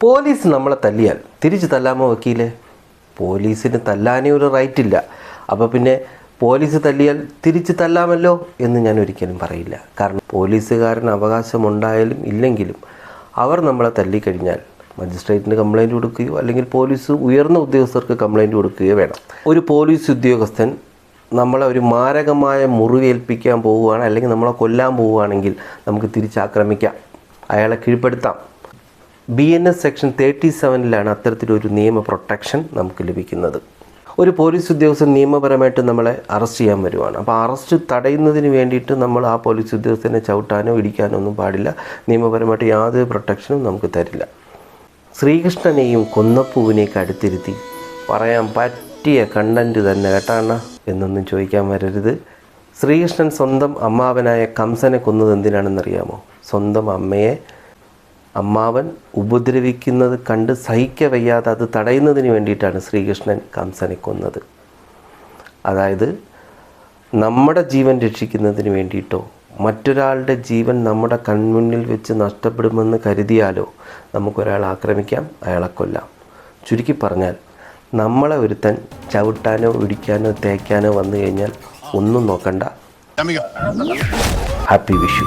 Police നമ്മളെ തല്ലിയാൽ. തിരിച്ച് തല്ലാമോ വക്കീലെ? പോലീസിന് തല്ലാനേ ഒരു റൈറ്റ് ഇല്ല. അപ്പോൾ പിന്നെ പോലീസ് തല്ലിയാൽ തിരിച്ച് തല്ലാമല്ലോ എന്ന് ഞാൻ ഒരിക്കലും പറയില്ല. കാരണം പോലീസുകാരന് അവകാശമുണ്ടായാലും ഇല്ലെങ്കിലും അവർ നമ്മളെ തല്ലിക്കഴിഞ്ഞാൽ മജിസ്ട്രേറ്റിന് കംപ്ലൈന്റ് കൊടുക്കുകയോ അല്ലെങ്കിൽ പോലീസ് ഉയർന്ന ഉദ്യോഗസ്ഥർക്ക് കംപ്ലൈന്റ് കൊടുക്കുകയോ വേണം. ഒരു പോലീസ് ഉദ്യോഗസ്ഥൻ നമ്മളെ ഒരു മാരകമായ മുറിവേൽപ്പിക്കാൻ പോവുകയാണ് അല്ലെങ്കിൽ നമ്മളെ കൊല്ലാൻ പോവുകയാണെങ്കിൽ നമുക്ക് തിരിച്ചാക്രമിക്കാം അയാളെ കീഴ്പ്പെടുത്താം. B N S section thirty സെവനിലാണ് അത്തരത്തിലൊരു നിയമ പ്രൊട്ടക്ഷൻ നമുക്ക് ലഭിക്കുന്നത്. ഒരു പോലീസ് ഉദ്യോഗസ്ഥൻ നിയമപരമായിട്ട് നമ്മളെ അറസ്റ്റ് ചെയ്യാൻ വരുവാണ്. അപ്പോൾ അറസ്റ്റ് തടയുന്നതിന് വേണ്ടിയിട്ട് നമ്മൾ ആ പോലീസ് ഉദ്യോഗസ്ഥനെ ചവിട്ടാനോ ഇടിക്കാനോ ഒന്നും പാടില്ല. നിയമപരമായിട്ട് യാതൊരു പ്രൊട്ടക്ഷനും നമുക്ക് തരില്ല. ശ്രീകൃഷ്ണനെയും കൊന്നപ്പൂവിനെയൊക്കെ അടുത്തിരുത്തി പറയാൻ പറ്റിയ കണ്ടന്റ് തന്നെ കേട്ടാണ് എന്നൊന്നും ചോദിക്കാൻ വരരുത്. ശ്രീകൃഷ്ണൻ സ്വന്തം അമ്മാവനായ കംസനെ കൊന്നത് എന്തിനാണെന്നറിയാമോ? സ്വന്തം അമ്മയെ അമ്മാവൻ ഉപദ്രവിക്കുന്നത് കണ്ട് സഹിക്കവയ്യാതെ അത് തടയുന്നതിന് വേണ്ടിയിട്ടാണ് ശ്രീകൃഷ്ണൻ കംസനെ കൊന്നത്. അതായത് നമ്മുടെ ജീവൻ രക്ഷിക്കുന്നതിന് വേണ്ടിയിട്ടോ മറ്റൊരാളുടെ ജീവൻ നമ്മുടെ കൺമുന്നിൽ വെച്ച് നഷ്ടപ്പെടുമെന്ന് കരുതിയാലോ നമുക്കൊരാളെ ആക്രമിക്കാം അയാളെ കൊല്ലാം. ചുരുക്കി പറഞ്ഞാൽ നമ്മളെ ഒരുത്തൻ ചവിട്ടാനോ ഇടിക്കാനോ തേക്കാനോ വന്നു കഴിഞ്ഞാൽ ഒന്നും നോക്കണ്ട. ഹാപ്പി വിഷു